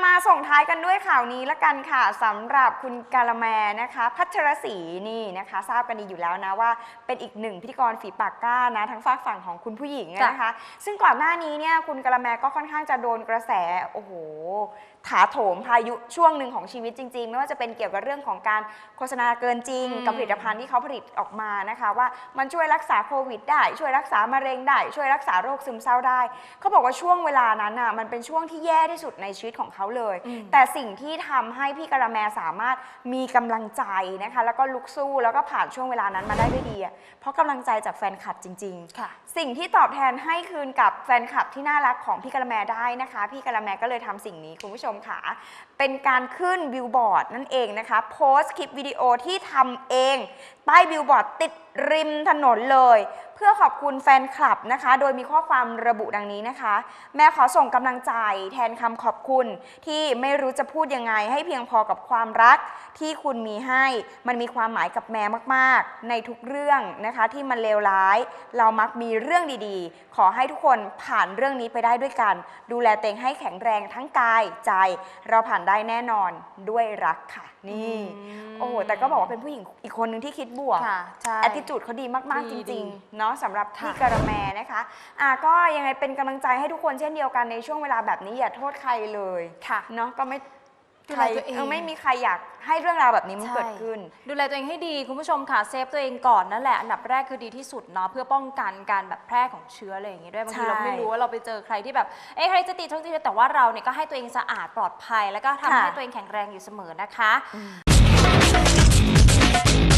ท้ายกันด้วยข่าวนี้ละกันค่ะสำหรับคุณกาละแมนะคะ พัชรศรีนี่นะคะ ทราบกันดีอยู่แล้วนะว่าเป็นอีกหนึ่งพิธีกรฝีปากกล้านะทั้งฝากฝั่งของคุณผู้หญิงนะคะ ซึ่งก่อนหน้านี้เนี่ยคุณกาละแมก็ค่อนข้างจะโดนกระแสโอ้โหถาโถมพายุช่วงหนึ่งของชีวิตจริง ๆ ไม่ว่าจะเป็นเกี่ยวกับเรื่องของการโฆษณาเกินจริงอืมกับผลิตภัณฑ์ที่เขาผลิตออกมานะคะ ว่ามันช่วยรักษาโควิดได้ ช่วยรักษามะเร็งได้ ช่วยรักษาโรคซึมเศร้าได้ เขาบอกว่าช่วงเวลานั้นน่ะมันเป็นช่วงที่แย่ที่สุดในชีวิตของเขาเลยอืมแต่สิ่งที่ทำให้พี่กะละแมสามารถมีกำลังใจนะคะ แล้วก็ลุกสู้แล้วก็ผ่านช่วงเวลานั้นมาได้ด้วยดีอะเพราะกำลังใจจากแฟนคลับจริงๆค่ะสิ่งที่ตอบแทนให้คืนกับแฟนคลับที่น่ารักของพี่กะละแมได้นะคะ พี่กะละแมก็เลยทำสิ่งนี้คุณผู้ชมค่ะ เป็นการขึ้นบิลบอร์ดนั่นเองนะคะโพสต์คลิปวิดีโอที่ทำเองป้ายบิลบอร์ดติดริมถนนเลย เพื่อขอบคุณแฟนคลับนะคะ โดยมีข้อความระบุดังนี้นะคะ แม่ขอส่งกำลังใจแทนคำขอบคุณที่ไม่รู้จะพูดยังไงให้เพียงพอกับความรักที่คุณมีให้ มันมีความหมายกับแม่มากๆ ในทุกเรื่องนะคะที่มันเลวร้าย เรามักมีเรื่องดีๆ ขอให้ทุกคนผ่านเรื่องนี้ไปได้ด้วยกัน ดูแลเต็งให้แข็งแรงทั้งกายใจ เราผ่านได้แน่นอนด้วยรักค่ะ นี่ โอ้โหแต่ก็บอกว่าเป็นผู้หญิงอีกคนหนึ่งที่คิดบวก ค่ะใช่ แอ t ติจูดเขาดีมาก ๆ จดีริง ดีๆ เนาะสำหรับพี่ค่ะกระแมนะคะอะก็ยังไงเป็นกำลังใจให้ทุกคนเช่นเดียวกันในช่วงเวลาแบบนี้อย่าโทษใครเลยค่ะเนาะก็ไม่ดูใครแลตัวเอง เออไม่มีใครอยากให้เรื่องราวแบบนี้มันใช่เกิดขึ้น ดูแลตัวเองให้ดีคุณผู้ชมค่ะเซฟตัวเองก่อนนั่นแหละอันดับแรกคือดีที่สุดเนาะเพื่อป้องกันการแบบแพร่ของเชื้ออะไรอย่างงี้ด้วยบางทีใช่เราไม่รู้ว่าเราไปเจอใครที่แบบเอ้ใครจะติดท้องติดแต่ว่าเราเนี่ยก็ให้ตัวเองสะอาดปลอดภัย แล้วก็ทำค่ะ ให้ตัวเองแข็งแรงอยู่เสมอนะคะ フフフフ。